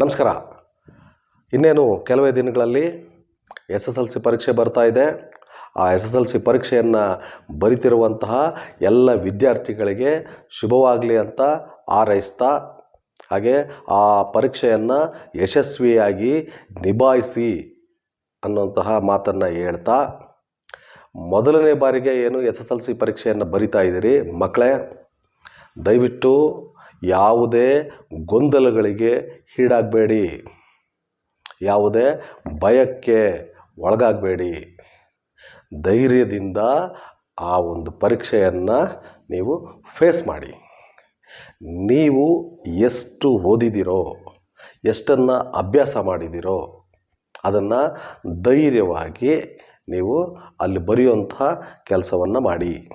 ನಮಸ್ಕಾರ. ಇನ್ನೇನು ಕೆಲವೇ ದಿನಗಳಲ್ಲಿ ಎಸ್ ಎಸ್ ಎಲ್ ಸಿ ಪರೀಕ್ಷೆ ಬರ್ತಾ ಇದೆ. ಆ ಎಸ್ ಎಸ್ ಎಲ್ ಸಿ ಪರೀಕ್ಷೆಯನ್ನು ಬರಿತಿರುವಂತಹ ಎಲ್ಲ ವಿದ್ಯಾರ್ಥಿಗಳಿಗೆ ಶುಭವಾಗಲಿ ಅಂತ ಹಾರೈಸ್ತಾ, ಹಾಗೆ ಆ ಪರೀಕ್ಷೆಯನ್ನು ಯಶಸ್ವಿಯಾಗಿ ನಿಭಾಯಿಸಿ ಅನ್ನುವಂತಹ ಮಾತನ್ನು ಹೇಳ್ತಾ, ಮೊದಲನೇ ಬಾರಿಗೆ ಏನು ಎಸ್ ಎಸ್ ಎಲ್ ಸಿ ಪರೀಕ್ಷೆಯನ್ನು ಬರಿತಾ ಇದ್ದೀರಿ ಮಕ್ಕಳೇ, ದಯವಿಟ್ಟು ಯಾವುದೇ ಗೊಂದಲಗಳಿಗೆ ಈಡಾಗಬೇಡಿ. ಯಾವುದೇ ಭಯಕ್ಕೆ ಒಳಗಾಗಬೇಡಿ. ಧೈರ್ಯದಿಂದ ಆ ಒಂದು ಪರೀಕ್ಷೆಯನ್ನು ನೀವು ಫೇಸ್ ಮಾಡಿ. ನೀವು ಎಷ್ಟು ಓದಿದಿರೋ, ಎಷ್ಟನ್ನು ಅಭ್ಯಾಸ ಮಾಡಿದಿರೋ, ಅದನ್ನು ಧೈರ್ಯವಾಗಿ ನೀವು ಅಲ್ಲಿ ಬರೆಯುವಂಥ ಕೆಲಸವನ್ನು ಮಾಡಿ.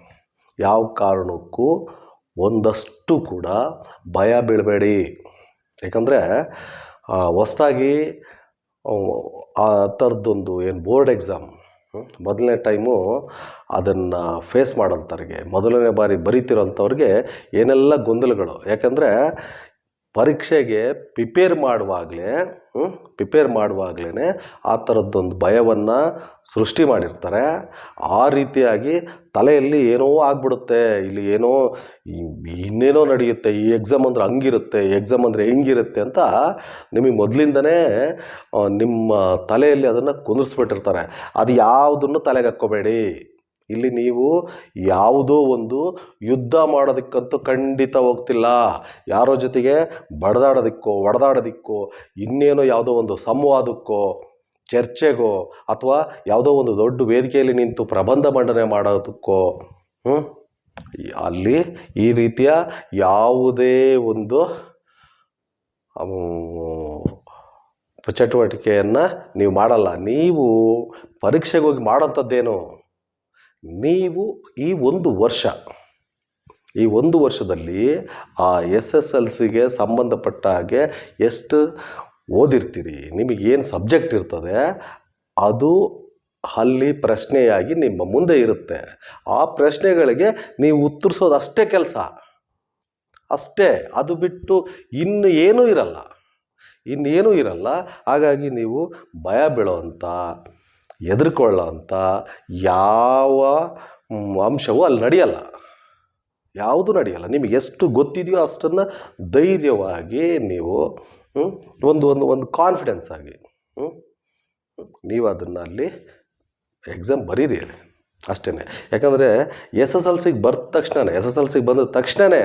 ಯಾವ ಕಾರಣಕ್ಕೂ ಒಂದಷ್ಟು ಕೂಡ ಭಯ ಬೀಳಬೇಡಿ. ಯಾಕಂದರೆ ಹೊಸ್ದಾಗಿ, ಆ ಥರದ್ದೊಂದು ಏನು ಬೋರ್ಡ್ ಎಕ್ಸಾಮ್ ಮೊದಲನೇ ಟೈಮು ಅದನ್ನು ಫೇಸ್ ಮಾಡೋಂಥವ್ರಿಗೆ ಮೊದಲನೇ ಬಾರಿ ಬರೀತಿರೋಂಥವ್ರಿಗೆ ಏನೆಲ್ಲ ಗೊಂದಲಗಳು. ಯಾಕಂದರೆ ಪರೀಕ್ಷೆಗೆ ಪ್ರಿಪೇರ್ ಮಾಡುವಾಗಲೇ ಪ್ರಿಪೇರ್ ಮಾಡುವಾಗಲೇ ಆ ಥರದ್ದೊಂದು ಭಯವನ್ನು ಸೃಷ್ಟಿ ಮಾಡಿರ್ತಾರೆ. ಆ ರೀತಿಯಾಗಿ ತಲೆಯಲ್ಲಿ ಏನೋ ಆಗ್ಬಿಡುತ್ತೆ, ಇಲ್ಲಿ ಏನೋ ಇನ್ನೇನೋ ನಡೆಯುತ್ತೆ, ಈ ಎಕ್ಸಾಮ್ ಅಂದರೆ ಹಂಗಿರುತ್ತೆ ಎಕ್ಸಾಮ್ ಅಂದರೆ ಹೆಂಗಿರುತ್ತೆ ಅಂತ ನಿಮಗೆ ಮೊದಲಿಂದನೇ ನಿಮ್ಮ ತಲೆಯಲ್ಲಿ ಅದನ್ನು ಕುಂದಿಸ್ಬಿಟ್ಟಿರ್ತಾರೆ ಅದು ಯಾವುದನ್ನು ತಲೆಗೆ ಹಾಕ್ಕೋಬೇಡಿ. ಇಲ್ಲಿ ನೀವು ಯಾವುದೋ ಒಂದು ಯುದ್ಧ ಮಾಡೋದಕ್ಕಂತೂ ಖಂಡಿತ ಹೋಗ್ತಿಲ್ಲ. ಯಾರೋ ಜೊತೆಗೆ ಬಡ್ದಾಡೋದಕ್ಕೋ ಹೊಡೆದಾಡೋದಕ್ಕೋ ಇನ್ನೇನೋ ಯಾವುದೋ ಒಂದು ಸಂವಾದಕ್ಕೋ, ಚರ್ಚೆಗೋ, ಅಥವಾ ಯಾವುದೋ ಒಂದು ದೊಡ್ಡ ವೇದಿಕೆಯಲ್ಲಿ ನಿಂತು ಪ್ರಬಂಧ ಮಂಡನೆ ಮಾಡೋದಕ್ಕೋ ಅಲ್ಲಿ ಈ ರೀತಿಯ ಯಾವುದೇ ಒಂದು ಚಟುವಟಿಕೆಯನ್ನು ನೀವು ಮಾಡಲ್ಲ. ನೀವು ಪರೀಕ್ಷೆಗೆ ಹೋಗಿ ಮಾಡೋಂಥದ್ದೇನು? ನೀವು ಈ ಒಂದು ವರ್ಷ, ಈ ಒಂದು ವರ್ಷದಲ್ಲಿ ಆ ಎಸ್ ಎಸ್ ಎಲ್ ಸಿಗೆ ಸಂಬಂಧಪಟ್ಟ ಹಾಗೆ ಎಷ್ಟು ಓದಿರ್ತೀರಿ? ನಿಮಗೇನು ಸಬ್ಜೆಕ್ಟ್ ಇರ್ತದೆ? ಅದು ಅಲ್ಲಿ ಪ್ರಶ್ನೆಯಾಗಿ ನಿಮ್ಮ ಮುಂದೆ ಇರುತ್ತೆ. ಆ ಪ್ರಶ್ನೆಗಳಿಗೆ ನೀವು ಉತ್ತರಿಸೋದು ಅಷ್ಟೇ ಕೆಲಸ. ಅಷ್ಟೇ, ಅದು ಬಿಟ್ಟು ಇನ್ನು ಏನೂ ಇರಲ್ಲ. ಇನ್ನೇನೂ ಇರಲ್ಲ. ಹಾಗಾಗಿ ನೀವು ಭಯ ಬೀಳೋವಂಥ ಹೆದರ್ಕೊಳ್ಳೋ ಅಂಥ ಯಾವ ಅಂಶವೂ ಅಲ್ಲಿ ನಡೆಯಲ್ಲ. ಯಾವುದು ನಡೆಯಲ್ಲ. ನಿಮಗೆ ಎಷ್ಟು ಗೊತ್ತಿದೆಯೋ ಅಷ್ಟನ್ನು ಧೈರ್ಯವಾಗಿ ನೀವು ಒಂದು ಒಂದು ಒಂದು ಕಾನ್ಫಿಡೆನ್ಸ್ ಆಗಿ ನೀವು ಅದನ್ನು ಅಲ್ಲಿ ಎಕ್ಸಾಮ್ ಬರೀರಿ ಅಷ್ಟೇ ಯಾಕಂದರೆ ಎಸ್ ಎಸ್ ಎಲ್ ಸಿಗೆ ಬರ್ದ ತಕ್ಷಣ ಎಸ್ ಎಸ್ ಎಲ್ ಸಿಗೆ ಬಂದ ತಕ್ಷಣವೇ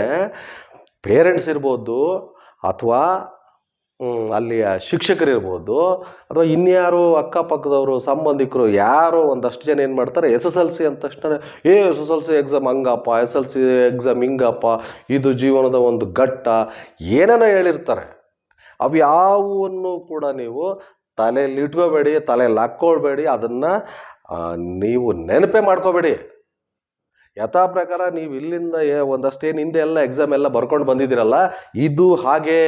ಪೇರೆಂಟ್ಸ್ ಇರ್ಬೋದು ಅಥವಾ ಅಲ್ಲಿಯ ಶಿಕ್ಷಕರಿರ್ಬೋದು ಅಥವಾ ಇನ್ಯಾರು ಅಕ್ಕಪಕ್ಕದವರು, ಸಂಬಂಧಿಕರು, ಯಾರೋ ಒಂದಷ್ಟು ಜನ ಏನು ಮಾಡ್ತಾರೆ, ಎಸ್ ಎಸ್ ಎಲ್ ಸಿ ಅಂದ ತಕ್ಷಣ ಏ, S S L C exam ಹಂಗಪ್ಪ, S L C exam ಹಿಂಗಪ್ಪ, ಇದು ಜೀವನದ ಒಂದು ಘಟ್ಟ, ಏನೇನೋ ಹೇಳಿರ್ತಾರೆ. ಅವು ಯಾವುವನ್ನು ಕೂಡ ನೀವು ತಲೆಯಲ್ಲಿ ಇಟ್ಕೋಬೇಡಿ, ತಲೆಯಲ್ಲಿ ಹಾಕ್ಕೊಳ್ಬೇಡಿ, ಅದನ್ನು ನೀವು ನೆನಪೇ ಮಾಡ್ಕೋಬೇಡಿ. ಯಥಾ ಪ್ರಕಾರ ನೀವು ಇಲ್ಲಿಂದ ಒಂದಷ್ಟೇನು ಹಿಂದೆ ಎಲ್ಲ ಎಕ್ಸಾಮ್ ಎಲ್ಲ ಬರ್ಕೊಂಡು ಬಂದಿದ್ದೀರಲ್ಲ, ಇದು ಹಾಗೆ.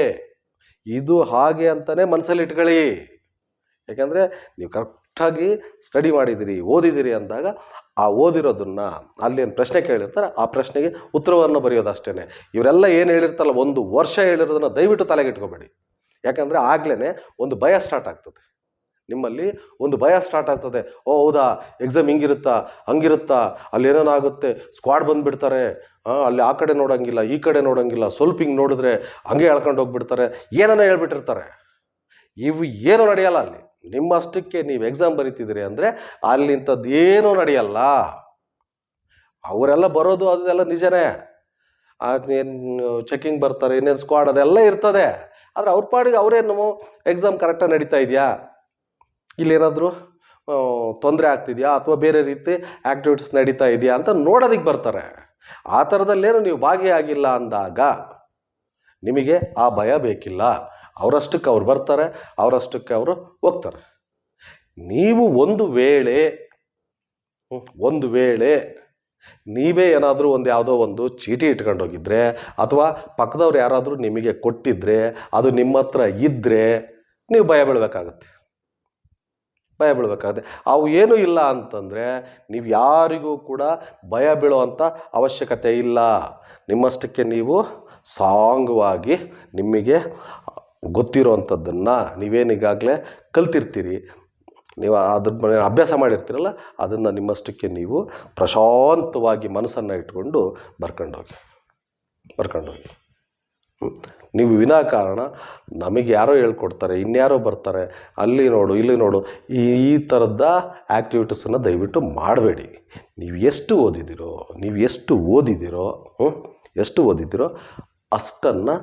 ಇದು ಹಾಗೆ ಅಂತಲೇ ಮನಸ್ಸಲ್ಲಿ ಇಟ್ಕೊಳ್ಳಿ. ಯಾಕೆಂದರೆ ನೀವು ಕರೆಕ್ಟಾಗಿ ಸ್ಟಡಿ ಮಾಡಿದ್ದೀರಿ, ಓದಿದ್ದೀರಿ ಅಂದಾಗ ಆ ಓದಿರೋದನ್ನು ಅಲ್ಲೇನು ಪ್ರಶ್ನೆ ಕೇಳಿರ್ತಾರೆ, ಆ ಪ್ರಶ್ನೆಗೆ ಉತ್ತರವನ್ನು ಬರೆಯೋದು ಅಷ್ಟೇ ಇವರೆಲ್ಲ ಏನು ಹೇಳಿರ್ತಾರಲ್ಲ, ಒಂದು ವರ್ಷ ಹೇಳಿರೋದನ್ನು ದಯವಿಟ್ಟು ತಲೆಗೆ ಇಟ್ಕೋಬೇಡಿ. ಯಾಕಂದರೆ ಆಗಲೇ ಒಂದು ಭಯ ಸ್ಟಾರ್ಟ್ ಆಗ್ತದೆ. ನಿಮ್ಮಲ್ಲಿ ಒಂದು ಭಯ ಸ್ಟಾರ್ಟ್ ಆಗ್ತದೆ. ಓ ಹೌದಾ ಎಕ್ಸಾಮ್ ಹಿಂಗಿರುತ್ತಾ, ಹಂಗಿರುತ್ತಾ, ಅಲ್ಲಿ ಏನೇನಾಗುತ್ತೆ ಸ್ಕ್ವಾಡ್ ಬಂದುಬಿಡ್ತಾರೆ ಅಲ್ಲಿ ಆ ಕಡೆ ನೋಡೋಂಗಿಲ್ಲ, ಈ ಕಡೆ ನೋಡೋಂಗಿಲ್ಲ, ಸ್ವಲ್ಪ ಹಿಂಗೆ ನೋಡಿದ್ರೆ ಹಂಗೆ ಎಳ್ಕೊಂಡು ಹೋಗ್ಬಿಡ್ತಾರೆ. ಏನನ್ನ ಹೇಳ್ಬಿಟ್ಟಿರ್ತಾರೆ. ಇವು ಏನೂ ನಡೆಯಲ್ಲ ಅಲ್ಲಿ. ನಿಮ್ಮಷ್ಟಕ್ಕೆ ನೀವು ಎಕ್ಸಾಮ್ ಬರೀತಿದ್ದೀರಿ ಅಂದರೆ ಅಲ್ಲಿಂಥದ್ದು ಏನು ನಡೆಯಲ್ಲ. ಅವರೆಲ್ಲ ಬರೋದು ಅದೆಲ್ಲ ನಿಜನೇ. ಏನು ಚೆಕಿಂಗ್ ಬರ್ತಾರೆ, ಇನ್ನೇನು ಸ್ಕ್ವಾಡ್ ಅದೆಲ್ಲ ಇರ್ತದೆ. ಆದರೆ ಅವ್ರ ಪಾಡಿಗೆ ಅವರೇನು ಎಕ್ಸಾಮ್ ಕರೆಕ್ಟಾಗಿ ನಡೀತಾ ಇದೆಯಾ? ಇಲ್ಲೇನಾದರೂ ತೊಂದರೆ ಆಗ್ತಿದೆಯಾ? ಅಥವಾ ಬೇರೆ ರೀತಿ ಆ್ಯಕ್ಟಿವಿಟೀಸ್ ನಡೀತಾ ಇದೆಯಾ? ಅಂತ ನೋಡೋದಕ್ಕೆ ಬರ್ತಾರೆ. ಆ ಥರದಲ್ಲೇನು ನೀವು ಭಾಗಿಯಾಗಿಲ್ಲ ಅಂದಾಗ ನಿಮಗೆ ಆ ಭಯ ಬೇಕಿಲ್ಲ. ಅವರಷ್ಟಕ್ಕೆ ಅವ್ರು ಬರ್ತಾರೆ, ಅವರಷ್ಟಕ್ಕೆ ಅವರು ಹೋಗ್ತಾರೆ. ನೀವು ಒಂದು ವೇಳೆ ಒಂದು ವೇಳೆ ನೀವೇ ಏನಾದರೂ ಒಂದು ಯಾವುದೋ ಒಂದು ಚೀಟಿ ಇಟ್ಕೊಂಡು ಹೋಗಿದ್ರೆ ಅಥವಾ ಪಕ್ಕದವ್ರು ಯಾರಾದರೂ ನಿಮಗೆ ಕೊಟ್ಟಿದ್ರೆ, ಅದು ನಿಮ್ಮ ಹತ್ರ ಇದ್ದರೆ ನೀವು ಭಯ ಬೀಳಬೇಕಾಗತ್ತೆ. ಭಯ ಬೀಳಬೇಕಾಗುತ್ತೆ. ಅವು ಏನೂ ಇಲ್ಲ ಅಂತಂದರೆ ನೀವು ಯಾರಿಗೂ ಕೂಡ ಭಯ ಬೀಳುವಂಥ ಅವಶ್ಯಕತೆ ಇಲ್ಲ. ನಿಮ್ಮಷ್ಟಕ್ಕೆ ನೀವು ಸಾಂಗವಾಗಿ ನಿಮಗೆ ಗೊತ್ತಿರೋ ಅಂಥದ್ದನ್ನು ನೀವೇನೀಗಾಗಲೇ ಕಲ್ತಿರ್ತೀರಿ. ನೀವು ಅದ್ರ ಮನೆ ಅಭ್ಯಾಸ ಮಾಡಿರ್ತೀರಲ್ಲ, ಅದನ್ನು ನಿಮ್ಮಷ್ಟಕ್ಕೆ ನೀವು ಪ್ರಶಾಂತವಾಗಿ ಮನಸ್ಸನ್ನು ಇಟ್ಕೊಂಡು ಬರ್ಕೊಂಡೋಗಿ ಬರ್ಕೊಂಡೋಗಿ. ನೀವು ವಿನಾಕಾರಣ ನಮಗೆ ಯಾರೋ ಹೇಳ್ಕೊಡ್ತಾರೆ, ಇನ್ಯಾರೋ ಬರ್ತಾರೆ, ಅಲ್ಲಿ ನೋಡು, ಇಲ್ಲಿ ನೋಡು, ಈ ಈ ಥರದ ಆ್ಯಕ್ಟಿವಿಟೀಸನ್ನು ದಯವಿಟ್ಟು ಮಾಡಬೇಡಿ. ನೀವು ಎಷ್ಟು ಓದಿದ್ದೀರೋ, ನೀವು ಎಷ್ಟು ಓದಿದ್ದೀರೋ ಎಷ್ಟು ಓದಿದ್ದೀರೋ ಅಷ್ಟನ್ನು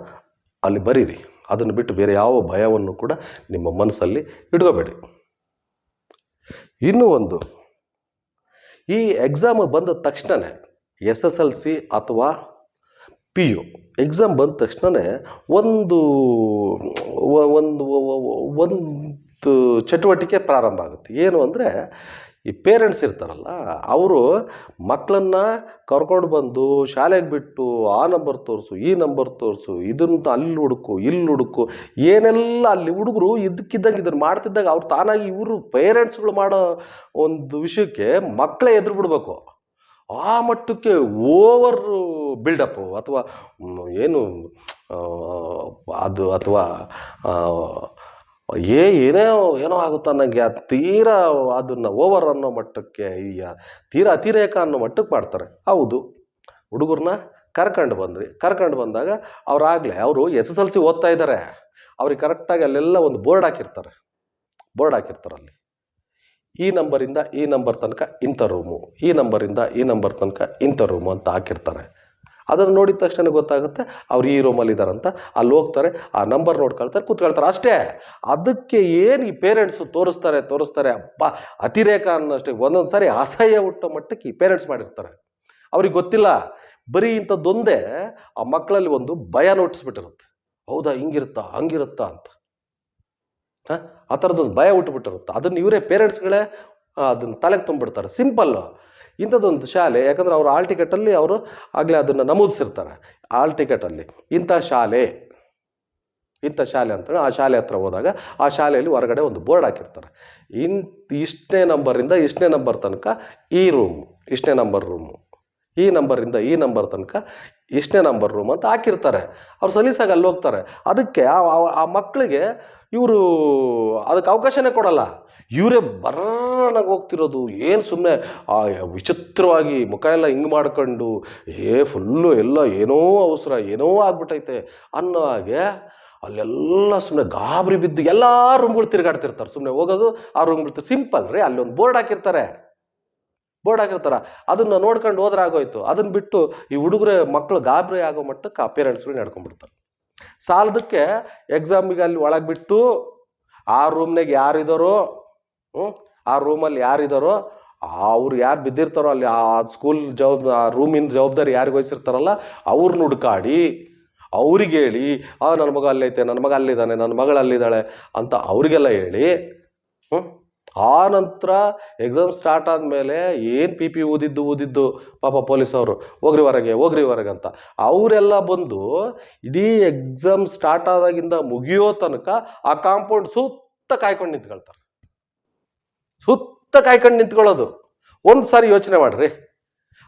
ಅಲ್ಲಿ ಬರೀರಿ. ಅದನ್ನು ಬಿಟ್ಟು ಬೇರೆ ಯಾವ ಭಯವನ್ನು ಕೂಡ ನಿಮ್ಮ ಮನಸ್ಸಲ್ಲಿ ಇಟ್ಕೋಬೇಡಿ. ಇನ್ನೂ ಒಂದು, ಈ ಎಕ್ಸಾಮ್ ಬಂದ ತಕ್ಷಣವೇ ಎಸ್ ಎಸ್ ಎಲ್ ಸಿ ಅಥವಾ ಪಿ ಯು ಎಕ್ಸಾಮ್ ಬಂದ ತಕ್ಷಣವೇ ಒಂದು ಒಂದು ಒಂದು ಚಟುವಟಿಕೆ ಪ್ರಾರಂಭ ಆಗುತ್ತೆ. ಏನು ಅಂದರೆ, ಈ ಪೇರೆಂಟ್ಸ್ ಇರ್ತಾರಲ್ಲ, ಅವರು ಮಕ್ಕಳನ್ನು ಕರ್ಕೊಂಡು ಬಂದು ಶಾಲೆಗೆ ಬಿಟ್ಟು ಆ ನಂಬರ್ ತೋರಿಸು, ಈ ನಂಬರ್ ತೋರಿಸು, ಇದನ್ನ ಅಲ್ಲಿ ಹುಡುಕು, ಇಲ್ಲಿ ಹುಡುಕು, ಏನೆಲ್ಲ ಅಲ್ಲಿ ಹುಡುಗರು ಇದಕ್ಕಿದ್ದಂಗೆ ಇದನ್ನು ಮಾಡ್ತಿದ್ದಾಗ ಅವ್ರು ತಾನಾಗಿ ಇವರು ಪೇರೆಂಟ್ಸ್ಗಳು ಮಾಡೋ ಒಂದು ವಿಷಯಕ್ಕೆ ಮಕ್ಕಳೇ ಎದುರು ಬಿಡಬೇಕು. ಆ ಮಟ್ಟಕ್ಕೆ ಓವರ್ ಬಿಲ್ಡಪ್ಪು ಅಥವಾ ಏನು ಅದು ಅಥವಾ ಏ, ಏನೇ ಏನೋ ಆಗುತ್ತೆ ನನಗೆ ಅದು ತೀರಾ ಅದನ್ನು ಓವರ್ ಅನ್ನೋ ಮಟ್ಟಕ್ಕೆ ಈ ತೀರಾ ಅತಿರೇಕ ಅನ್ನೋ ಮಟ್ಟಕ್ಕೆ ಮಾಡ್ತಾರೆ. ಹೌದು. ಹುಡುಗರನ್ನ ಕರ್ಕೊಂಡು ಬಂದ್ರಿ. ಕರ್ಕೊಂಡು ಬಂದಾಗ ಅವರಾಗಲೇ ಅವರು ಎಸ್ ಎಸ್ ಎಲ್ ಸಿ ಓದ್ತಾ ಇದ್ದಾರೆ ಅವ್ರಿಗೆ ಕರೆಕ್ಟಾಗಿ ಅಲ್ಲೆಲ್ಲ ಒಂದು ಬೋರ್ಡ್ ಹಾಕಿರ್ತಾರೆ. ಬೋರ್ಡ್ ಹಾಕಿರ್ತಾರೆ ಅಲ್ಲಿ. ಈ ನಂಬರಿಂದ ಈ ನಂಬರ್ ತನಕ ಇಂಥ ರೂಮು ಈ ನಂಬರಿಂದ ಈ ನಂಬರ್ ತನಕ ಇಂಥ ರೂಮು ಅಂತ ಹಾಕಿರ್ತಾರೆ. ಅದನ್ನು ನೋಡಿದ ತಕ್ಷಣ ಗೊತ್ತಾಗುತ್ತೆ ಅವ್ರು ಈ ರೂಮಲ್ಲಿ ಅಂತ. ಅಲ್ಲಿ ಹೋಗ್ತಾರೆ, ಆ ನಂಬರ್ ನೋಡ್ಕೊಳ್ತಾರೆ ಕೂತ್ಕೊಳ್ತಾರೆ ಅಷ್ಟೇ. ಅದಕ್ಕೆ ಏನು ಈ ಪೇರೆಂಟ್ಸು ತೋರಿಸ್ತಾರೆ ತೋರಿಸ್ತಾರೆ ಅಪ್ಪ ಅತಿರೇಕ ಅನ್ನೋಷ್ಟೇ. ಒಂದೊಂದು ಸಾರಿ ಅಸಹ್ಯ ಹುಟ್ಟೋ ಮಟ್ಟಕ್ಕೆ ಈ ಪೇರೆಂಟ್ಸ್ ಮಾಡಿರ್ತಾರೆ. ಅವ್ರಿಗೆ ಗೊತ್ತಿಲ್ಲ. ಬರೀ ಇಂಥದ್ದೊಂದೇ ಆ ಮಕ್ಕಳಲ್ಲಿ ಒಂದು ಭಯ ನೋಟಿಸ್ಬಿಟ್ಟಿರುತ್ತೆ ಹೌದಾ, ಹಿಂಗಿರುತ್ತಾ, ಹಂಗಿರುತ್ತಾ ಅಂತ. ಆ ಥರದ್ದೊಂದು ಭಯ ಹುಟ್ಟುಬಿಟ್ಟಿರುತ್ತೆ. ಅದನ್ನು ಇವರೇ ಪೇರೆಂಟ್ಸ್ಗಳೇ ಅದನ್ನು ತಲೆಗೆ ತುಂಬಿಡ್ತಾರೆ. ಸಿಂಪಲ್ಲು ಇಂಥದ್ದೊಂದು ಶಾಲೆ, ಯಾಕಂದರೆ ಅವರು ಆಲ್ ಟಿಕೆಟಲ್ಲಿ ಅವರು ಆಗಲೇ ಅದನ್ನು ನಮೂದಿಸಿರ್ತಾರೆ. ಆಲ್ ಟಿಕೆಟಲ್ಲಿ ಇಂಥ ಶಾಲೆ. ಇಂಥ ಶಾಲೆ ಅಂತೇಳಿ ಆ ಶಾಲೆ ಹತ್ರ ಹೋದಾಗ ಆ ಶಾಲೆಯಲ್ಲಿ ಹೊರಗಡೆ ಒಂದು ಬೋರ್ಡ್ ಹಾಕಿರ್ತಾರೆ. ಇನ್ ಇಷ್ಟನೇ ನಂಬರಿಂದ ಇಷ್ಟನೇ ನಂಬರ್ ತನಕ ಈ ರೂಮ್ ಇಷ್ಟನೇ ನಂಬರ್ ರೂಮು ಈ ನಂಬರಿಂದ ಈ ನಂಬರ್ ತನಕ ಇಷ್ಟನೇ ನಂಬರ್ ರೂಮ್ ಅಂತ ಹಾಕಿರ್ತಾರೆ. ಅವ್ರು ಸಲೀಸಾಗಿ ಅಲ್ಲಿ ಹೋಗ್ತಾರೆ. ಅದಕ್ಕೆ ಆ ಮಕ್ಕಳಿಗೆ ಇವರು ಅದಕ್ಕೆ ಅವಕಾಶನೇ ಕೊಡಲ್ಲ. ಇವರೇ ಬರೋಣಾಗಿ ಹೋಗ್ತಿರೋದು. ಏನು ಸುಮ್ಮನೆ ವಿಚಿತ್ರವಾಗಿ ಮುಖ ಎಲ್ಲ ಹಿಂಗೆ ಮಾಡ್ಕೊಂಡು, ಏ ಫುಲ್ಲು ಎಲ್ಲ ಏನೋ ಅವಸರ, ಏನೋ ಆಗ್ಬಿಟ್ಟೈತೆ ಅನ್ನೋ ಹಾಗೆ ಅಲ್ಲೆಲ್ಲ ಸುಮ್ಮನೆ ಗಾಬರಿ ಬಿದ್ದು ಎಲ್ಲ ರೂಮ್ಗಳು ತಿರುಗಾಡ್ತಿರ್ತಾರೆ. ಸುಮ್ಮನೆ ಹೋಗೋದು, ಆ ರೂಮ್ ಬಿಡ್ತಾರೆ ಸಿಂಪಲ್ ರೀ ಅಲ್ಲಿ ಒಂದು ಬೋರ್ಡ್ ಹಾಕಿರ್ತಾರೆ. ಬೋರ್ಡ್ ಹಾಕಿರ್ತಾರೆ. ಅದನ್ನು ನೋಡ್ಕೊಂಡು ಹೋದ್ರೆ ಆಗೋಯ್ತು. ಅದನ್ನು ಬಿಟ್ಟು ಈ ಹುಡುಗರ ಮಕ್ಕಳು ಗಾಬರಿ ಆಗೋ ಮಟ್ಟಕ್ಕೆ ಆ ಪೇರೆಂಟ್ಸ್ಗಳು ನಡ್ಕೊಂಡ್ಬಿಡ್ತಾರೆ. ಸಾಲದಕ್ಕೆ ಎಕ್ಸಾಮಿಗೆ ಅಲ್ಲಿ ಒಳಗೆ ಬಿಟ್ಟು ಆ ರೂಮ್ನಾಗ ಯಾರಿದ್ದಾರೋ ಹ್ಞೂ ಆ ರೂಮಲ್ಲಿ ಯಾರಿದ್ದಾರೋ ಅವ್ರು ಯಾರು ಬಿದ್ದಿರ್ತಾರೋ ಅಲ್ಲಿ ಆ ಸ್ಕೂಲ್ ಜವಾಬ್ದ ಆ ರೂಮಿನ ಜವಾಬ್ದಾರಿ ಯಾರಿಗೆ ವಹಿಸಿರ್ತಾರಲ್ಲ ಅವ್ರನ್ನ ಹುಡುಕಾಡಿ, ಅವ್ರಿಗೆ ಹೇಳಿ, ಆ ನನ್ನ ಮಗ ಅಲ್ಲೈತೆ ನನ್ನ ಮಗ ಅಲ್ಲಿದ್ದಾನೆ ನನ್ನ ಮಗಳು ಅಲ್ಲಿದ್ದಾಳೆ ಅಂತ ಅವರಿಗೆಲ್ಲ ಹೇಳಿ ಹ್ಞೂ ಆ ನಂತರ ಎಕ್ಸಾಮ್ ಸ್ಟಾರ್ಟ್ ಆದಮೇಲೆ ಏನು ಪಿ ಪಿ ಊದಿದ್ದು ಊದಿದ್ದು ಪಾಪ ಪೊಲೀಸ್ ಅವರು, ಹೋಗ್ರಿ ಹೊರಗೆ ಹೋಗ್ರಿ ಹೊರಗೆ ಅಂತ. ಅವರೆಲ್ಲ ಬಂದು ಇಡೀ ಎಕ್ಸಾಮ್ ಸ್ಟಾರ್ಟ್ ಆದಾಗಿಂದ ಮುಗಿಯೋ ತನಕ ಆ ಕಾಂಪೌಂಡ್ ಸುತ್ತ ಕಾಯ್ಕೊಂಡು ನಿಂತ್ಕೊಳ್ತಾರೆ. ಸುತ್ತ ಕಾಯ್ಕೊಂಡು ನಿಂತ್ಕೊಳ್ಳೋದು. ಒಂದು ಸಾರಿ ಯೋಚನೆ ಮಾಡ್ರಿ.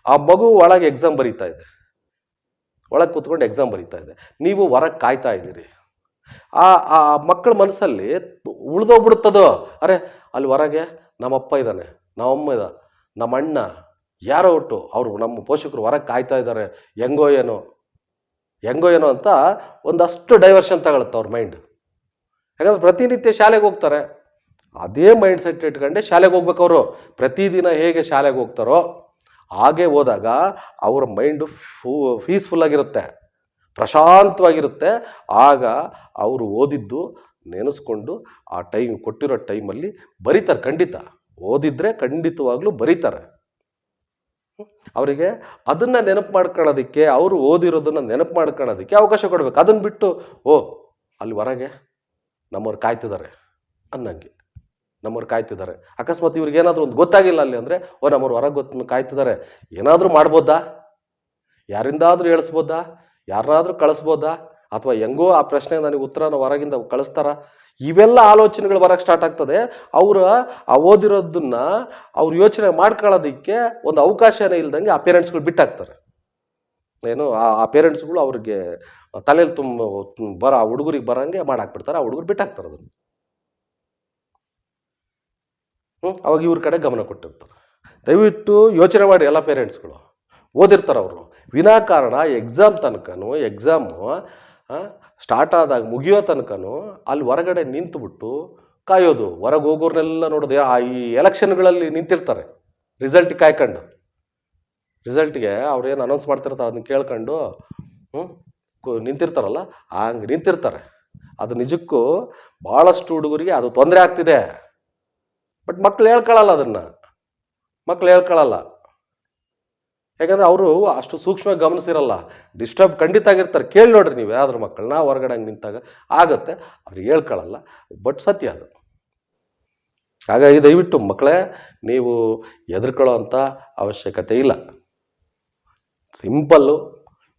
ಆ ಮಗು ಒಳಗೆ ಎಕ್ಸಾಮ್ ಬರೀತಾ ಇದೆ. ಒಳಗೆ ಕೂತ್ಕೊಂಡು ಎಕ್ಸಾಮ್ ಬರೀತಾ ಇದೆ. ನೀವು ಹೊರಗೆ ಕಾಯ್ತಾ ಇದ್ದೀರಿ. ಆ ಆ ಮಕ್ಕಳ ಮನಸ್ಸಲ್ಲಿ ಉಳಿದೋಗ್ಬಿಡುತ್ತದೋ ಅರೆ, ಅಲ್ಲಿ ಹೊರಗೆ ನಮ್ಮಪ್ಪ ಇದ್ದಾನೆ ನಮ್ಮಮ್ಮ ಇದ ನಮ್ಮ ಅಣ್ಣ ಯಾರೋ ಒಟ್ಟು ಅವರು ನಮ್ಮ ಪೋಷಕರು ಹೊರಗೆ ಕಾಯ್ತಾ ಇದ್ದಾರೆ, ಹೆಂಗೋ ಏನೋ ಹೆಂಗೋ ಏನೋ ಅಂತ ಒಂದಷ್ಟು ಡೈವರ್ಷನ್ ತಗೊಳುತ್ತೆ ಅವ್ರ ಮೈಂಡ್ ಯಾಕಂದ್ರೆ ಪ್ರತಿನಿತ್ಯ ಶಾಲೆಗೆ ಹೋಗ್ತಾರೆ. ಅದೇ ಮೈಂಡ್ ಸೆಟ್ ಇಟ್ಕೊಂಡೆ ಶಾಲೆಗೆ ಹೋಗ್ಬೇಕು ಅವರು. ಪ್ರತಿದಿನ ಹೇಗೆ ಶಾಲೆಗೆ ಹೋಗ್ತಾರೋ ಹಾಗೆ ಹೋದಾಗ ಅವರ ಮೈಂಡು ಫೂ ಪೀಸ್ಫುಲ್ಲಾಗಿರುತ್ತೆ ಪ್ರಶಾಂತವಾಗಿರುತ್ತೆ. ಆಗ ಅವರು ಓದಿದ್ದು ನೆನೆಸ್ಕೊಂಡು ಆ ಟೈಮ್ ಕೊಟ್ಟಿರೋ ಟೈಮಲ್ಲಿ ಬರೀತಾರೆ ಖಂಡಿತ. ಓದಿದ್ರೆ ಖಂಡಿತವಾಗ್ಲೂ ಬರೀತಾರೆ. ಅವರಿಗೆ ಅದನ್ನು ನೆನಪು ಮಾಡ್ಕೊಳ್ಳೋದಕ್ಕೆ, ಅವರು ಓದಿರೋದನ್ನು ನೆನಪು ಮಾಡ್ಕೊಳ್ಳೋದಕ್ಕೆ ಅವಕಾಶ ಕೊಡಬೇಕು. ಅದನ್ನು ಬಿಟ್ಟು, ಓ, ಅಲ್ಲಿ ಹೊರಗೆ ನಮ್ಮವ್ರು ಕಾಯ್ತಿದ್ದಾರೆ ಅನ್ನಂಗೆ. ನಮ್ಮವ್ರು ಕಾಯ್ತಿದ್ದಾರೆ. ಅಕಸ್ಮಾತ್ ಇವ್ರಿಗೆ ಏನಾದರೂ ಒಂದು ಗೊತ್ತಾಗಿಲ್ಲ ಅಲ್ಲಿ ಅಂದರೆ, ಓ, ನಮ್ಮವ್ರು ಹೊರಗೆ ಗೊತ್ತು ಕಾಯ್ತಿದ್ದಾರೆ. ಏನಾದರೂ ಮಾಡ್ಬೋದಾ? ಯಾರಿಂದಾದರೂ ಹೇಳಿಸ್ಬೋದಾ? ಯಾರನ್ನಾದರೂ ಕಳಿಸ್ಬೋದಾ? ಅಥವಾ ಹೆಂಗೋ ಆ ಪ್ರಶ್ನೆ ನನಗೆ ಉತ್ತರನ ಹೊರಗಿಂದ ಕಳಿಸ್ತಾರ? ಇವೆಲ್ಲ ಆಲೋಚನೆಗಳು ಬರೋಕ್ಕೆ ಸ್ಟಾರ್ಟ್ ಆಗ್ತದೆ. ಅವರ ಆ ಓದಿರೋದನ್ನ ಅವ್ರು ಯೋಚನೆ ಮಾಡ್ಕೊಳ್ಳೋದಕ್ಕೆ ಒಂದು ಅವಕಾಶನೇ ಇಲ್ದಂಗೆ ಆ ಪೇರೆಂಟ್ಸ್ಗಳು ಬಿಟ್ಟಾಗ್ತಾರೆ ಏನು ಆ- ಆ ಪೇರೆಂಟ್ಸ್ಗಳು ಅವ್ರಿಗೆ ತಲೆಯಲ್ಲಿ ತುಂಬ ಬರೋ, ಆ ಹುಡುಗರಿಗೆ ಬರೋಂಗೆ ಮಾಡಾಕ್ಬಿಡ್ತಾರೆ. ಆ ಹುಡುಗರು ಬಿಟ್ಟಾಕ್ತಾರೆ ಅದನ್ನು. ಹ್ಞೂ ಅವಾಗ ಇವ್ರ ಕಡೆ ಗಮನ ಕೊಟ್ಟಿರ್ತಾರೆ. ದಯವಿಟ್ಟು ಯೋಚನೆ ಮಾಡಿ ಎಲ್ಲ ಪೇರೆಂಟ್ಸ್ಗಳು ಓದಿರ್ತಾರೆ ಅವರು. ವಿನಾಕಾರಣ ಎಕ್ಸಾಮ್ ತನಕನೂ ಎಕ್ಸಾಮು ಸ್ಟಾರ್ಟ್ ಆದಾಗ ಮುಗಿಯೋ ತನಕನೂ ಅಲ್ಲಿ ಹೊರಗಡೆ ನಿಂತುಬಿಟ್ಟು ಕಾಯೋದು. ಹೊರಗೆ ಹೋಗೋರ್ನೆಲ್ಲ ನೋಡೋದು. ಆ ಈ ಎಲೆಕ್ಷನ್ಗಳಲ್ಲಿ ನಿಂತಿರ್ತಾರೆ. ರಿಸಲ್ಟ್ ಕಾಯ್ಕೊಂಡು. ರಿಸಲ್ಟ್ಗೆ ಏನು ಅನೌನ್ಸ್ ಮಾಡ್ತಿರ್ತಾರೆ ಅದನ್ನ ಕೇಳ್ಕೊಂಡು ಹ್ಞೂ ನಿಂತಿರ್ತಾರಲ್ಲ, ಹಂಗೆ ನಿಂತಿರ್ತಾರೆ. ಅದು ನಿಜಕ್ಕೂ ಭಾಳಷ್ಟು ಹುಡುಗರಿಗೆ ಅದು ತೊಂದರೆ ಆಗ್ತಿದೆ. ಬಟ್ ಮಕ್ಳು ಹೇಳ್ಕೊಳ್ಳಲ್ಲ ಅದನ್ನು. ಮಕ್ಳು ಹೇಳ್ಕೊಳ್ಳಲ್ಲ ಯಾಕಂದ್ರೆ ಅವರು ಅಷ್ಟು ಸೂಕ್ಷ್ಮ ಗಮನಿಸಿರಲ್ಲ. ಡಿಸ್ಟರ್ಬ್ ಖಂಡಿತ ಆಗಿರ್ತಾರೆ. ಕೇಳಿ ನೋಡ್ರಿ ನೀವು ಯಾವ್ದ್ರ ಮಕ್ಕಳನ್ನ ಹೊರಗಡೆ ಹಂಗೆ ನಿಂತಾಗ ಆಗುತ್ತೆ. ಅವ್ರು ಹೇಳ್ಕೊಳ್ಳಲ್ಲ ಬಟ್ ಸತ್ಯ ಅದು. ಹಾಗಾಗಿ ದಯವಿಟ್ಟು ಮಕ್ಕಳೇ, ನೀವು ಹೆದರ್ಕೊಳ್ಳೋ ಅವಶ್ಯಕತೆ ಇಲ್ಲ. ಸಿಂಪಲ್ಲು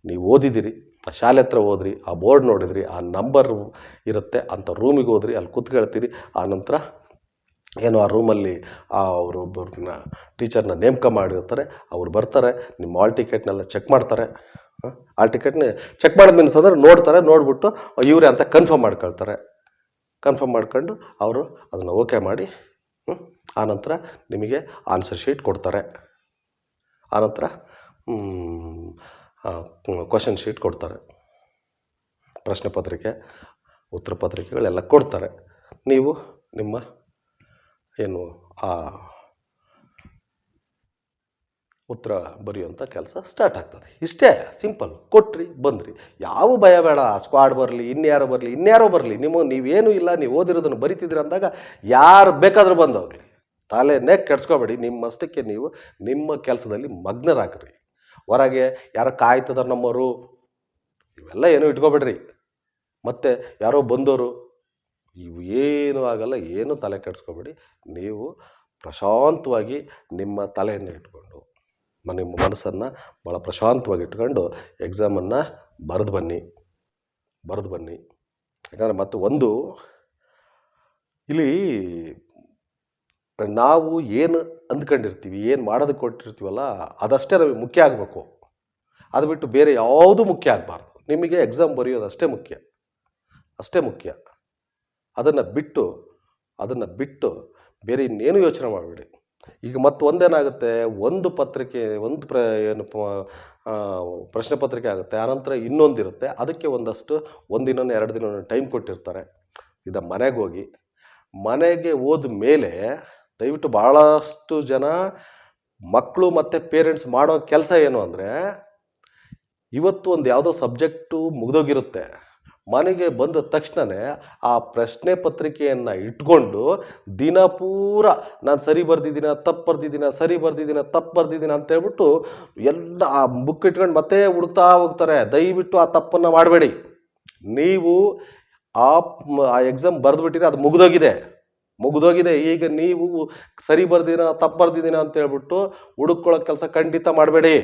ನೀವು ಓದಿದ್ದೀರಿ ಆ ಶಾಲೆ ಹತ್ರ ಹೋದ್ರಿ, ಆ ಬೋರ್ಡ್ ನೋಡಿದ್ರಿ, ಆ ನಂಬರ್ ಇರುತ್ತೆ ಅಂಥ ರೂಮಿಗೆ ಹೋದ್ರಿ, ಅಲ್ಲಿ ಕೂತ್ಕೊಳ್ತೀರಿ. ಆ ನಂತರ ಏನು ಆ ರೂಮಲ್ಲಿ ಆ ಅವರು ಒಬ್ಬರನ್ನ ಟೀಚರ್ನ ನೇಮಕ ಮಾಡಿರ್ತಾರೆ, ಅವ್ರು ಬರ್ತಾರೆ, ನಿಮ್ಮ ಆಲ್ ಟಿಕೆಟ್ನೆಲ್ಲ ಚೆಕ್ ಮಾಡ್ತಾರೆ. ಆಲ್ ಟಿಕೆಟ್ನ ಚೆಕ್ ಮಾಡಿದ ಮೀನ್ಸ್ ಅಂದರೆ ನೋಡ್ತಾರೆ, ನೋಡಿಬಿಟ್ಟು ಇವರೇ ಅಂತ ಕನ್ಫರ್ಮ್ ಮಾಡ್ಕೊಳ್ತಾರೆ. ಕನ್ಫರ್ಮ್ ಮಾಡ್ಕೊಂಡು ಅವರು ಅದನ್ನು ಓಕೆ ಮಾಡಿ ಆನಂತರ ನಿಮಗೆ ಆನ್ಸರ್ ಶೀಟ್ ಕೊಡ್ತಾರೆ. ಆನಂತರ ಕ್ವಶನ್ ಶೀಟ್ ಕೊಡ್ತಾರೆ. ಪ್ರಶ್ನೆ ಪತ್ರಿಕೆ, ಉತ್ತರ ಪತ್ರಿಕೆಗಳೆಲ್ಲ ಕೊಡ್ತಾರೆ. ನೀವು ನಿಮ್ಮ ಏನು ಆ ಉತ್ತರ ಬರೆಯುವಂಥ ಕೆಲಸ ಸ್ಟಾರ್ಟ್ ಆಗ್ತದೆ. ಇಷ್ಟೇ ಸಿಂಪಲ್ ಕೊಟ್ರಿ, ಬಂದ್ರಿ. ಯಾವ ಭಯ ಬೇಡ ಸ್ಕ್ವಾಡ್ ಬರಲಿ, ಇನ್ಯಾರೋ ಬರಲಿ ಇನ್ಯಾರೋ ಬರಲಿ. ನಿಮ್ಮ, ನೀವೇನು ಇಲ್ಲ, ನೀವು ಓದಿರೋದನ್ನು ಬರಿತಿದ್ದೀರ ಅಂದಾಗ ಯಾರು ಬೇಕಾದರೂ ಬಂದೋಗ್ಲಿ ತಲೆನೇ ಕೆಡ್ಸ್ಕೊಬೇಡಿ. ನಿಮ್ಮಷ್ಟಕ್ಕೆ ನೀವು ನಿಮ್ಮ ಕೆಲಸದಲ್ಲಿ ಮಗ್ನರಾಗ್ರಿ. ಹೊರಗೆ ಯಾರೋ ಕಾಯ್ತದ ನಮ್ಮವರು ಇವೆಲ್ಲ ಏನೂ ಇಟ್ಕೊಬೇಡ್ರಿ. ಮತ್ತು ಯಾರೋ ಬಂದವರು ಇವು ಏನೂ ಆಗಲ್ಲ ಏನೂ ತಲೆ ಕೆಡಿಸ್ಕೋಬೇಡಿ. ನೀವು ಪ್ರಶಾಂತವಾಗಿ ನಿಮ್ಮ ತಲೆಯನ್ನು ಇಟ್ಕೊಂಡು ನಿಮ್ಮ ಮನಸ್ಸನ್ನು ಭಾಳ ಪ್ರಶಾಂತವಾಗಿ ಇಟ್ಕೊಂಡು ಎಕ್ಸಾಮನ್ನು ಬರೆದು ಬನ್ನಿ. ಬರೆದು ಬನ್ನಿ. ಯಾಕಂದರೆ ಮತ್ತು ಒಂದು, ಇಲ್ಲಿ ನಾವು ಏನು ಅಂದ್ಕೊಂಡಿರ್ತೀವಿ, ಏನು ಮಾಡೋದಕ್ಕೆ ಕೊಟ್ಟಿರ್ತೀವಲ್ಲ, ಅದಷ್ಟೇ ನಮಗೆ ಮುಖ್ಯ ಆಗಬೇಕು. ಅದು ಬಿಟ್ಟು ಬೇರೆ ಯಾವುದೂ ಮುಖ್ಯ ಆಗಬಾರ್ದು. ನಿಮಗೆ ಎಕ್ಸಾಮ್ ಬರೆಯೋದು ಅಷ್ಟೇ ಮುಖ್ಯ. ಅಷ್ಟೇ ಮುಖ್ಯ. ಅದನ್ನು ಬಿಟ್ಟು ಅದನ್ನು ಬಿಟ್ಟು ಬೇರೆ ಇನ್ನೇನು ಯೋಚನೆ ಮಾಡಬೇಡಿ. ಈಗ ಮತ್ತೆ ಒಂದೇನಾಗುತ್ತೆ, ಒಂದು ಪತ್ರಿಕೆ, ಒಂದು ಪ್ರ, ಏನು ಪ್ರಶ್ನೆ ಪತ್ರಿಕೆ ಆಗುತ್ತೆ, ಆನಂತರ ಇನ್ನೊಂದಿರುತ್ತೆ ಅದಕ್ಕೆ ಒಂದಷ್ಟು ಒಂದಿನ ಎರಡು ದಿನ ಟೈಮ್ ಕೊಟ್ಟಿರ್ತಾರೆ. ಇದು ಮನೆಗೆ ಹೋಗಿ, ಮನೆಗೆ ಹೋದ ಮೇಲೆ ದಯವಿಟ್ಟು ಭಾಳಷ್ಟು ಜನ ಮಕ್ಕಳು ಮತ್ತು ಪೇರೆಂಟ್ಸ್ ಮಾಡೋ ಕೆಲಸ ಏನು ಅಂದರೆ, ಇವತ್ತು ಒಂದು ಯಾವುದೋ ಸಬ್ಜೆಕ್ಟು ಮುಗ್ದೋಗಿರುತ್ತೆ. ಮನೆಗೆ ಬಂದ ತಕ್ಷಣವೇ ಆ ಪ್ರಶ್ನೆ ಪತ್ರಿಕೆಯನ್ನು ಇಟ್ಕೊಂಡು ದಿನ ಪೂರ ನಾನು ಸರಿ ಬರ್ದಿದ್ದೀನ, ತಪ್ಪು ಬರ್ದಿದ್ದೀನ, ಸರಿ ಬರ್ದಿದ್ದೀನ, ತಪ್ಪು ಬರ್ದಿದ್ದೀನ ಅಂತ ಹೇಳ್ಬಿಟ್ಟು ಎಲ್ಲ ಆ ಬುಕ್ ಇಟ್ಕೊಂಡು ಮತ್ತೆ ಹುಡುಕ್ತಾ ಹೋಗ್ತಾರೆ. ದಯವಿಟ್ಟು ಆ ತಪ್ಪನ್ನು ಮಾಡಬೇಡಿ. ನೀವು ಆ ಆ ಎಕ್ಸಾಮ್ ಬರೆದ್ಬಿಟ್ಟಿದ್ರೆ ಅದು ಮುಗಿದೋಗಿದೆ. ಮುಗಿದೋಗಿದೆ. ಈಗ ನೀವು ಸರಿ ಬರ್ದಿನ ತಪ್ಪು ಬರ್ದಿದ್ದೀನ ಅಂತ ಹೇಳ್ಬಿಟ್ಟು ಹುಡುಕೊಳ್ಳೋ ಕೆಲಸ ಖಂಡಿತ ಮಾಡಬೇಡಿ.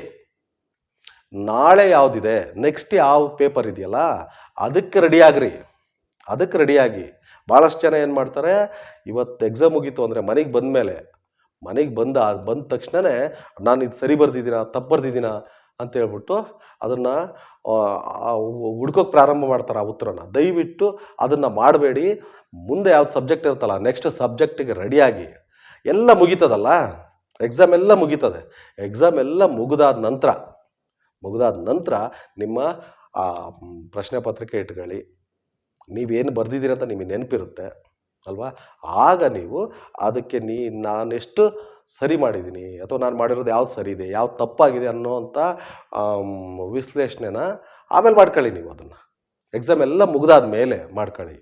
ನಾಳೆ ಯಾವುದಿದೆ? ನೆಕ್ಸ್ಟ್ ಯಾವ ಪೇಪರ್ ಇದೆಯಲ್ಲ, ಅದಕ್ಕೆ ರೆಡಿಯಾಗ್ರಿ ಅದಕ್ಕೆ ರೆಡಿಯಾಗಿ ಭಾಳಷ್ಟು ಜನ ಏನು ಮಾಡ್ತಾರೆ, ಇವತ್ತು ಎಕ್ಸಾಮ್ ಮುಗೀತು ಅಂದರೆ ಮನೆಗೆ ಬಂದ ಮೇಲೆ ಮನೆಗೆ ಬಂದ ಬಂದ ತಕ್ಷಣವೇ ನಾನು ಇದು ಸರಿ ಬರ್ದಿದ್ದೀನ, ತಪ್ಪು ಬರ್ದಿದ್ದೀನ? ಅಂತ ಹೇಳ್ಬಿಟ್ಟು ಅದನ್ನು ಹುಡ್ಕೋಕೆ ಪ್ರಾರಂಭ ಮಾಡ್ತಾರೆ ಆ ಉತ್ತರನ. ದಯವಿಟ್ಟು ಅದನ್ನು ಮಾಡಬೇಡಿ. ಮುಂದೆ ಯಾವ್ದು ಸಬ್ಜೆಕ್ಟ್ ಇರುತ್ತಲ್ಲ ನೆಕ್ಸ್ಟ್ ಸಬ್ಜೆಕ್ಟಿಗೆ ರೆಡಿಯಾಗಿ ಎಲ್ಲ ಮುಗೀತದಲ್ಲ? ಎಕ್ಸಾಮ್ ಎಲ್ಲ ಮುಗೀತದೆ. ಎಕ್ಸಾಮ್ ಎಲ್ಲ ಮುಗಿದಾದ ನಂತರ. ಮುಗಿದಾದ ನಂತರ ನಿಮ್ಮ, ಆ ಪ್ರಶ್ನೆ ಪತ್ರಿಕೆ ಇಟ್ಕೊಳ್ಳಿ. ನೀವೇನು ಬರೆದಿದ್ದೀರಿ ಅಂತ ನಿಮಗೆ ನೆನಪಿರುತ್ತೆ, ಅಲ್ವಾ? ಆಗ ನೀವು ಅದಕ್ಕೆ ನೀ, ನಾನೆಷ್ಟು ಸರಿ ಮಾಡಿದ್ದೀನಿ, ಅಥವಾ ನಾನು ಮಾಡಿರೋದು ಯಾವ್ದು ಸರಿ ಇದೆ, ಯಾವ್ದು ತಪ್ಪಾಗಿದೆ ಅನ್ನೋವಂಥ ವಿಶ್ಲೇಷಣೆನ ಆಮೇಲೆ ಮಾಡ್ಕೊಳ್ಳಿ ನೀವು ಅದನ್ನು. ಎಕ್ಸಾಮ್ ಎಲ್ಲ ಮುಗಿದಾದ ಮೇಲೆ ಮಾಡ್ಕೊಳ್ಳಿ.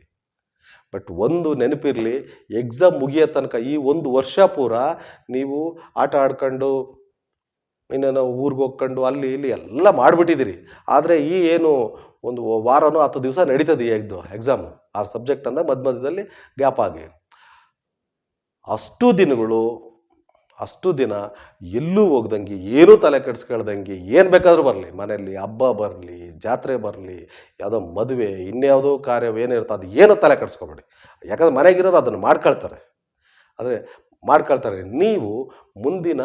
ಬಟ್ ಒಂದು ನೆನಪಿರಲಿ, ಎಕ್ಸಾಮ್ ಮುಗಿಯೋ ತನಕ ಈ ಒಂದು ವರ್ಷ ಪೂರ ನೀವು ಆಟ ಆಡ್ಕೊಂಡು ಇನ್ನೇನೋ ಊರಿಗೆ ಹೋಗ್ಕೊಂಡು ಅಲ್ಲಿ ಇಲ್ಲಿ ಎಲ್ಲ ಮಾಡಿಬಿಟ್ಟಿದ್ದೀರಿ. ಆದರೆ ಈ ಏನು ಒಂದು ವಾರನೋ ಹತ್ತು ದಿವಸ ನಡೀತದೆ ಈ ಇದು ಎಕ್ಸಾಮು ಆ ಸಬ್ಜೆಕ್ಟ್ ಅಂದರೆ ಮಧ್ಯ ಮಧ್ಯದಲ್ಲಿ ಗ್ಯಾಪ್ ಆಗಿ. ಅಷ್ಟು ದಿನಗಳು, ಅಷ್ಟು ದಿನ ಎಲ್ಲೂ ಹೋಗ್ದಂಗೆ, ಏನೂ ತಲೆ ಕೆಡಿಸ್ಕೊಳ್ದಂಗೆ, ಏನು ಬೇಕಾದರೂ ಬರಲಿ. ಮನೆಯಲ್ಲಿ ಹಬ್ಬ ಬರಲಿ, ಜಾತ್ರೆ ಬರಲಿ, ಯಾವುದೋ ಮದುವೆ, ಇನ್ಯಾವುದೋ ಕಾರ್ಯ, ಏನಿರುತ್ತೆ ಅದು ಏನೂ ತಲೆ ಕೆಡಿಸ್ಕೊಬೇಡಿ. ಯಾಕಂದ್ರೆ ಮನೆಗಿರೋರು ಅದನ್ನು ಮಾಡ್ಕೊಳ್ತಾರೆ. ಆದರೆ ಮಾಡ್ಕೊಳ್ತಾರೆ. ನೀವು ಮುಂದಿನ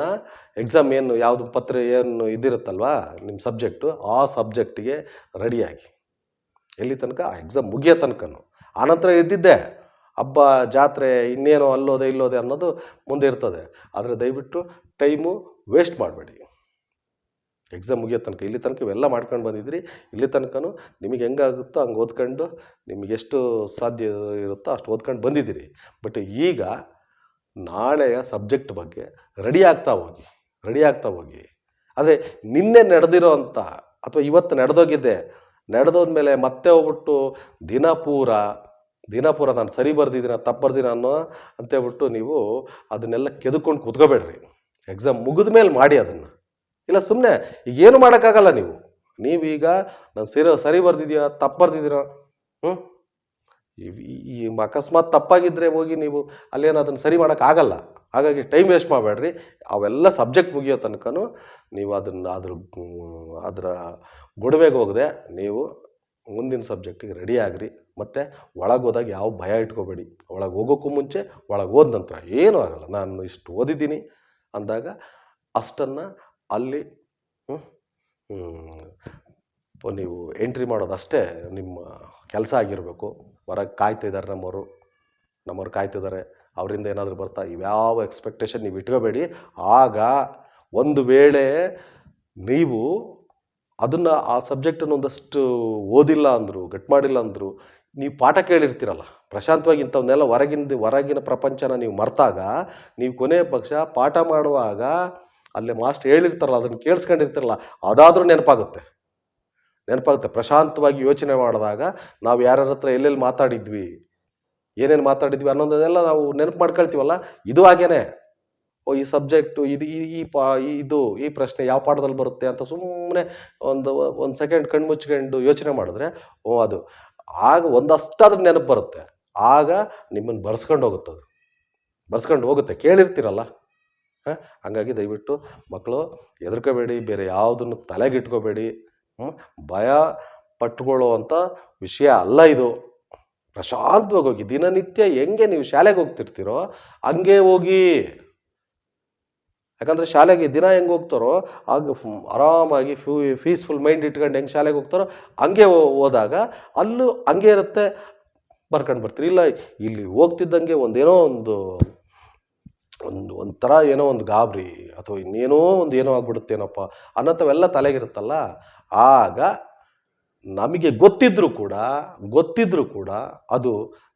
ಎಕ್ಸಾಮ್ ಏನು, ಯಾವುದು ಪತ್ರ ಏನು ಇದಿರುತ್ತಲ್ವಾ, ನಿಮ್ಮ ಸಬ್ಜೆಕ್ಟು ಆ ಸಬ್ಜೆಕ್ಟಿಗೆ ರೆಡಿಯಾಗಿ ಎಲ್ಲಿ ತನಕ? ಆ ಎಕ್ಸಾಮ್ ಮುಗಿಯೋ ತನಕನೂ. ಆನಂತರ ಇದ್ದಿದ್ದೆ. ಹಬ್ಬ, ಜಾತ್ರೆ, ಇನ್ನೇನೋ ಅಲ್ಲೋದೆ, ಇಲ್ಲೋದೆ ಅನ್ನೋದು ಮುಂದೆ ಇರ್ತದೆ. ಆದರೆ ದಯವಿಟ್ಟು ಟೈಮು ವೇಸ್ಟ್ ಮಾಡಬೇಡಿ. ಎಕ್ಸಾಮ್ ಮುಗಿಯೋ ತನಕ. ಇಲ್ಲಿ ತನಕ ಇವೆಲ್ಲ ಮಾಡ್ಕೊಂಡು ಬಂದಿದ್ರಿ. ಇಲ್ಲಿ ತನಕನೂ ನಿಮಗೆ ಹೆಂಗಾಗುತ್ತೋ ಹಂಗೆ ಓದ್ಕೊಂಡು ನಿಮಗೆ ಎಷ್ಟು ಸಾಧ್ಯ ಇರುತ್ತೋ ಅಷ್ಟು ಓದ್ಕೊಂಡು ಬಂದಿದ್ದೀರಿ. ಬಟ್ ಈಗ ನಾಳೆಯ ಸಬ್ಜೆಕ್ಟ್ ಬಗ್ಗೆ ರೆಡಿ ಆಗ್ತಾ ಹೋಗಿ ರೆಡಿ ಆಗ್ತಾ ಹೋಗಿ. ಆದರೆ ನಿನ್ನೆ ನಡೆದಿರೋ ಅಂತ ಅಥವಾ ಇವತ್ತು ನಡೆದೋಗಿದ್ದೆ ನಡೆದೋದ್ಮೇಲೆ ಮತ್ತೆ ಹೋಗ್ಬಿಟ್ಟು ದಿನ ಪೂರ ದಿನ ಪೂರ ನಾನು ಸರಿ ಬರ್ದಿದ್ದೀನ, ತಪ್ಪು ಬರ್ದಿನ ಅನ್ನೋ ಅಂತೇಳ್ಬಿಟ್ಟು ನೀವು ಅದನ್ನೆಲ್ಲ ಕೆದ್ಕೊಂಡು ಕೂತ್ಕೋಬೇಡ್ರಿ. ಎಕ್ಸಾಮ್ ಮುಗಿದ ಮೇಲೆ ಮಾಡಿ ಅದನ್ನು. ಇಲ್ಲ ಸುಮ್ಮನೆ ಈಗ ಏನು ಮಾಡೋಕ್ಕಾಗಲ್ಲ ನೀವು. ನೀವೀಗ ನಾನು ಸಿರ, ಸರಿ ಬರ್ದಿದ್ದೀರಾ ತಪ್ಪು ಬರ್ದಿದ್ದೀರಾ? ಹ್ಞೂ ಈ- ಅಕಸ್ಮಾತ್ ತಪ್ಪಾಗಿದ್ದರೆ ಹೋಗಿ ನೀವು ಅಲ್ಲೇನು ಅದನ್ನು ಸರಿ ಮಾಡೋಕ್ಕಾಗಲ್ಲ. ಹಾಗಾಗಿ ಟೈಮ್ ವೇಸ್ಟ್ ಮಾಡಬೇಡ್ರಿ. ಅವೆಲ್ಲ ಸಬ್ಜೆಕ್ಟ್ ಮುಗಿಯೋ ತನಕನೂ ನೀವು ಅದನ್ನು, ಅದ್ರ, ಅದರ ಗೊಡವೆಗೆ ಹೋಗದೆ ನೀವು ಮುಂದಿನ ಸಬ್ಜೆಕ್ಟಿಗೆ ರೆಡಿ ಆಗ್ರಿ. ಮತ್ತು ಒಳಗೆ ಹೋದಾಗ ಯಾವ ಭಯ ಇಟ್ಕೋಬೇಡಿ. ಒಳಗೆ ಹೋಗೋಕ್ಕೂ ಮುಂಚೆ ಒಳಗೆ ಹೋದ ನಂತರ ಏನೂ ಆಗಲ್ಲ. ನಾನು ಇಷ್ಟು ಓದಿದ್ದೀನಿ ಅಂದಾಗ ಅಷ್ಟನ್ನು ಅಲ್ಲಿ ನೀವು ಎಂಟ್ರಿ ಮಾಡೋದಷ್ಟೇ ನಿಮ್ಮ ಕೆಲಸ ಆಗಿರಬೇಕು. ಹೊರಗೆ ಕಾಯ್ತಿದ್ದಾರೆ ನಮ್ಮವರು, ನಮ್ಮವ್ರು ಕಾಯ್ತಿದ್ದಾರೆ ಅವರಿಂದ ಏನಾದರೂ ಬರ್ತಾ, ಇವ್ಯಾವ ಎಕ್ಸ್ಪೆಕ್ಟೇಷನ್ ನೀವು ಇಟ್ಕೋಬೇಡಿ. ಆಗ ಒಂದು ವೇಳೆ ನೀವು ಅದನ್ನು ಆ ಸಬ್ಜೆಕ್ಟನ್ನು ಒಂದಷ್ಟು ಓದಿಲ್ಲ ಅಂದರು ಗಟ್ ಮಾಡಿಲ್ಲ ಅಂದರು, ನೀವು ಪಾಠ ಕೇಳಿರ್ತೀರಲ್ಲ, ಪ್ರಶಾಂತವಾಗಿ ಇಂಥವನ್ನೆಲ್ಲ ಹೊರಗಿಂದ, ಹೊರಗಿನ ಪ್ರಪಂಚನ ನೀವು ಮರ್ತಾಗ, ನೀವು ಕೊನೆಯ ಪಕ್ಷ ಪಾಠ ಮಾಡುವಾಗ ಅಲ್ಲಿ ಮಾಸ್ಟರ್ ಹೇಳಿರ್ತಾರಲ್ಲ, ಅದನ್ನು ಕೇಳಿಸ್ಕೊಂಡಿರ್ತಾರಲ್ಲ, ಅದಾದರೂ ನೆನಪಾಗುತ್ತೆ. ನೆನಪಾಗುತ್ತೆ. ಪ್ರಶಾಂತವಾಗಿ ಯೋಚನೆ ಮಾಡಿದಾಗ ನಾವು ಯಾರ್ಯಾರ ಹತ್ರ ಎಲ್ಲೆಲ್ಲಿ ಮಾತಾಡಿದ್ವಿ, ಏನೇನು ಮಾತಾಡಿದ್ವಿ ಅನ್ನೋದನ್ನೆಲ್ಲ ನಾವು ನೆನಪು ಮಾಡ್ಕೊಳ್ತೀವಲ್ಲ? ಇದು ಹಾಗೇನೆ. ಓ, ಈ ಸಬ್ಜೆಕ್ಟು, ಇದು, ಈ ಈ ಪಾ ಇದು, ಈ ಪ್ರಶ್ನೆ ಯಾವ ಪಾಠದಲ್ಲಿ ಬರುತ್ತೆ ಅಂತ ಸುಮ್ಮನೆ ಒಂದು ಒಂದು ಸೆಕೆಂಡ್ ಕಣ್ಣು ಮುಚ್ಕೊಂಡು ಯೋಚನೆ ಮಾಡಿದ್ರೆ, ಓ, ಅದು. ಆಗ ಒಂದಷ್ಟಾದ್ರೂ ನೆನಪು ಬರುತ್ತೆ. ಆಗ ನಿಮ್ಮನ್ನು ಬರ್ಸ್ಕೊಂಡು ಹೋಗುತ್ತೆ ಅದು. ಬರ್ಸ್ಕೊಂಡು ಹೋಗುತ್ತೆ. ಕೇಳಿರ್ತೀರಲ್ಲ? ಹಾಂ? ಹಂಗಾಗಿ ದಯವಿಟ್ಟು ಮಕ್ಕಳು, ಹೆದರ್ಕೋಬೇಡಿ, ಬೇರೆ ಯಾವುದನ್ನು ತಲೆಗಿಟ್ಕೋಬೇಡಿ? ಭಯ ಪಟ್ಕೊಳ್ಳುವಂಥ ವಿಷಯ ಅಲ್ಲ ಇದು. ಪ್ರಶಾಂತವಾಗಿ ಹೋಗಿ, ದಿನನಿತ್ಯ ಹೆಂಗೆ ನೀವು ಶಾಲೆಗೆ ಹೋಗ್ತಿರ್ತೀರೋ, ಹಂಗೆ ಹೋಗಿ. ಯಾಕಂದರೆ ಶಾಲೆಗೆ ದಿನ ಹೆಂಗೆ ಹೋಗ್ತಾರೋ, ಆಗ ಆರಾಮಾಗಿ ಫ್ಯೂ ಪೀಸ್ಫುಲ್ ಮೈಂಡ್ ಇಟ್ಕೊಂಡು ಹೆಂಗೆ ಶಾಲೆಗೆ ಹೋಗ್ತಾರೋ, ಹಂಗೆ ಹೋದಾಗ ಅಲ್ಲೂ ಹಂಗೆ ಇರುತ್ತೆ. ಬರ್ಕೊಂಡು ಬರ್ತೀರಿ. ಇಲ್ಲ, ಇಲ್ಲಿ ಹೋಗ್ತಿದ್ದಂಗೆ ಒಂದೇನೋ ಒಂದು ಒಂದು ಒಂಥರ ಏನೋ ಒಂದು ಗಾಬರಿ ಅಥವಾ ಇನ್ನೇನೋ ಒಂದು ಏನೋ ಆಗ್ಬಿಡುತ್ತೇನಪ್ಪ ಅನ್ನೋಂಥವೆಲ್ಲ ತಲೆಗಿರುತ್ತಲ್ಲ, ಆಗ ನಮಗೆ ಗೊತ್ತಿದ್ದರೂ ಕೂಡ ಗೊತ್ತಿದ್ದರೂ ಕೂಡ ಅದು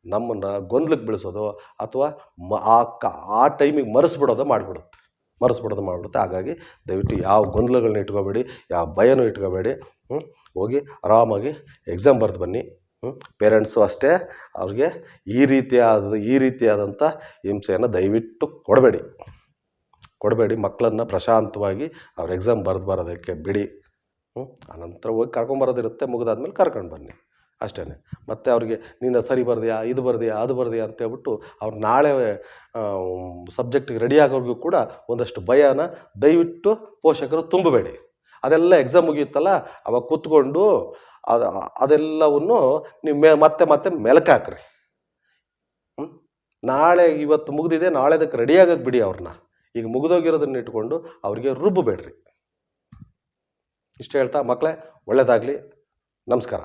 ನಮ್ಮನ್ನು ಗೊಂದಲಕ್ಕೆ ಬೆಳೆಸೋದು ಅಥವಾ ಮ, ಆ ಕ, ಆ ಟೈಮಿಗೆ ಮರೆಸ್ಬಿಡೋದು ಮಾಡಿಬಿಡುತ್ತೆ. ಮರೆಸ್ಬಿಡೋದು ಮಾಡಿಬಿಡುತ್ತೆ. ಹಾಗಾಗಿ ದಯವಿಟ್ಟು ಯಾವ ಗೊಂದಲಗಳನ್ನ ಇಟ್ಕೋಬೇಡಿ, ಯಾವ ಭಯನೂ ಇಟ್ಕೋಬೇಡಿ? ಹೋಗಿ ಆರಾಮಾಗಿ ಎಕ್ಸಾಮ್ ಬರೆದು ಬನ್ನಿ. ಪೇರೆಂಟ್ಸು ಅಷ್ಟೇ ಅವ್ರಿಗೆ ಈ ರೀತಿಯಾದ, ಈ ರೀತಿಯಾದಂಥ ಹಿಂಸೆಯನ್ನು ದಯವಿಟ್ಟು ಕೊಡಬೇಡಿ. ಕೊಡಬೇಡಿ ಮಕ್ಕಳನ್ನು ಪ್ರಶಾಂತವಾಗಿ ಅವ್ರ ಎಕ್ಸಾಮ್ ಬರೆದು ಬರೋದಕ್ಕೆ ಬಿಡಿ. ಆನಂತರ ಹೋಗಿ ಕರ್ಕೊಂಬರೋದಿರುತ್ತೆ ಮುಗಿದಾದ್ಮೇಲೆ ಕರ್ಕೊಂಡು ಬನ್ನಿ. ಅಷ್ಟೇ ಮತ್ತು ಅವ್ರಿಗೆ, ನೀನು ಸರಿ ಬರ್ದೆಯಾ, ಇದು ಬರ್ದೆಯಾ, ಅದು ಬರ್ದೆಯಾ ಅಂತ ಹೇಳ್ಬಿಟ್ಟು ಅವ್ರು ನಾಳೆ ಸಬ್ಜೆಕ್ಟಿಗೆ ರೆಡಿ ಕೂಡ ಒಂದಷ್ಟು ಭಯನ ದಯವಿಟ್ಟು ಪೋಷಕರು ತುಂಬಬೇಡಿ. ಅದೆಲ್ಲ ಎಕ್ಸಾಮ್ ಮುಗಿಯುತ್ತಲ್ಲ, ಅವಾಗ ಕೂತ್ಕೊಂಡು ಅದು, ಅದೆಲ್ಲವನ್ನು ನೀವು ಮೆ, ಮತ್ತೆ ಮತ್ತೆ ಮೆಲುಕು ಹಾಕ್ರಿ? ನಾಳೆ ಇವತ್ತು ಮುಗಿದಿದೆ, ನಾಳೆದಕ್ಕೆ ರೆಡಿ ಆಗಕ್ಕೆ ಬಿಡಿ ಅವ್ರನ್ನ. ಈಗ ಮುಗಿದೋಗಿರೋದನ್ನ ಇಟ್ಕೊಂಡು ಅವ್ರಿಗೆ ರುಬ್ಬಬೇಡ್ರಿ. ಇಷ್ಟು ಹೇಳ್ತಾ ಮಕ್ಕಳೇ ಒಳ್ಳೆಯದಾಗಲಿ ನಮಸ್ಕಾರ.